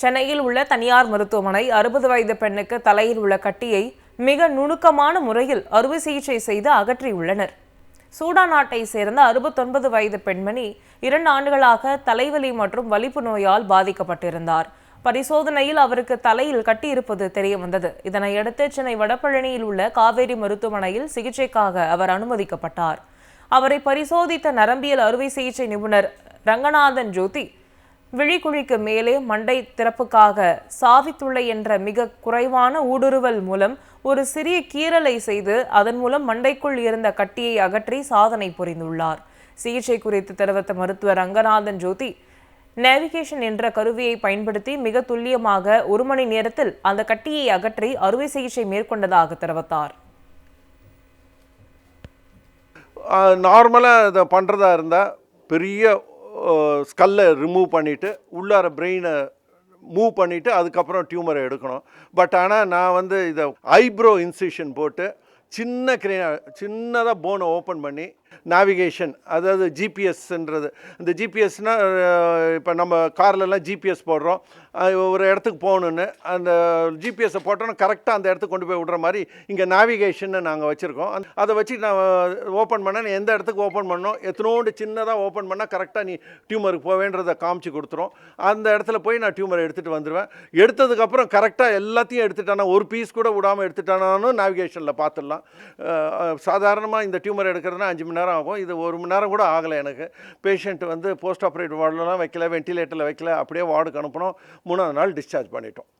சென்னையில் உள்ள தனியார் மருத்துவமனை அறுபது வயது பெண்ணுக்கு தலையில் உள்ள கட்டியை மிக நுணுக்கமான முறையில் அறுவை சிகிச்சை செய்து அகற்றியுள்ளனர். சூடான் நாட்டை சேர்ந்த அறுபத்தொன்பது வயது பெண்மணி இரண்டு ஆண்டுகளாக தலைவலி மற்றும் வலிப்பு நோயால் பாதிக்கப்பட்டிருந்தார். பரிசோதனையில் அவருக்கு தலையில் கட்டியிருப்பது தெரிய வந்தது. இதனையடுத்து சென்னை வடபழனியில் உள்ள காவேரி மருத்துவமனையில் சிகிச்சைக்காக அவர் அனுமதிக்கப்பட்டார். அவரை பரிசோதித்த நரம்பியல் அறுவை சிகிச்சை நிபுணர் ரங்கநாதன் ஜோதி விழிக்குழிக்கு மேலே மண்டை திறப்புக்காக சாவித்துளை என்ற மிக குறைவான ஊடுருவல் மூலம் ஒரு சிறிய கீறலை செய்து அதன் மூலம் மண்டைக்குள் இருந்த கட்டியை அகற்றி சாதனை புரிந்துள்ளார். சிகிச்சை குறித்து தெரிவித்த மருத்துவர் ரங்கநாதன் ஜோதி நேவிகேஷன் என்ற கருவியை பயன்படுத்தி மிக துல்லியமாக ஒரு மணி நேரத்தில் அந்த கட்டியை அகற்றி அறுவை சிகிச்சை மேற்கொண்டதாக தெரிவித்தார். நார்மலாக இதை பண்ணுறதா இருந்தால் பெரிய ஸ்கல்லை ரிமூவ் பண்ணிவிட்டு உள்ளார பிரெயினை மூவ் பண்ணிவிட்டு அதுக்கப்புறம் டியூமரை எடுக்கணும். பட் ஆனால் நான் வந்து இதை ஐப்ரோ இன்சிஷன் போட்டு சின்ன கிரே சின்னதாக போனை ஓப்பன் பண்ணி நாவிகேஷன் அதாவது ஜிபிஎஸ்ன்றது இந்த ஜிபிஎஸ்னால் இப்போ நம்ம கார்லலாம் ஜிபிஎஸ் போடுறோம். ஒரு இடத்துக்கு போகணுன்னு அந்த ஜிபிஎஸ்ஸை போட்டோன்னா கரெக்டாக அந்த இடத்துக்கு கொண்டு போய் விடுற மாதிரி இங்கே நாவிகேஷன்னு நாங்கள் வச்சுருக்கோம். அதை வச்சு நான் ஓப்பன் பண்ண நீ எந்த இடத்துக்கு ஓப்பன் பண்ணோம் எத்தனோண்டு சின்னதாக ஓப்பன் பண்ணால் கரெக்டாக நீ டியூமருக்கு போவேன்றதை காமிச்சு கொடுத்துரும். அந்த இடத்துல போய் நான் டியூமரை எடுத்துகிட்டு வந்துடுவேன் எடுத்ததுக்கப்புறம் கரெக்டாக எல்லாத்தையும் எடுத்துட்டானா ஒரு பீஸ் கூட விடாமல் எடுத்துட்டானாலும் நாவிகேஷனில் பார்த்துடலாம் சாதாரணமாக இந்த டியூமர் எடுக்கிறதுனா அஞ்சு மணி நேரம் ஆகும். இது ஒரு மணி நேரம் கூட ஆகலை எனக்கு. பேஷண்ட் வந்து போஸ்ட் ஆப்ரேட்டிவ் வார்டுலலாம் வைக்கல வென்டிலேட்டரில் வைக்கல அப்படியே வார்டுக்கு அனுப்பினோம். மூணாவது நாள் டிஸ்சார்ஜ் பண்ணிட்டோம்.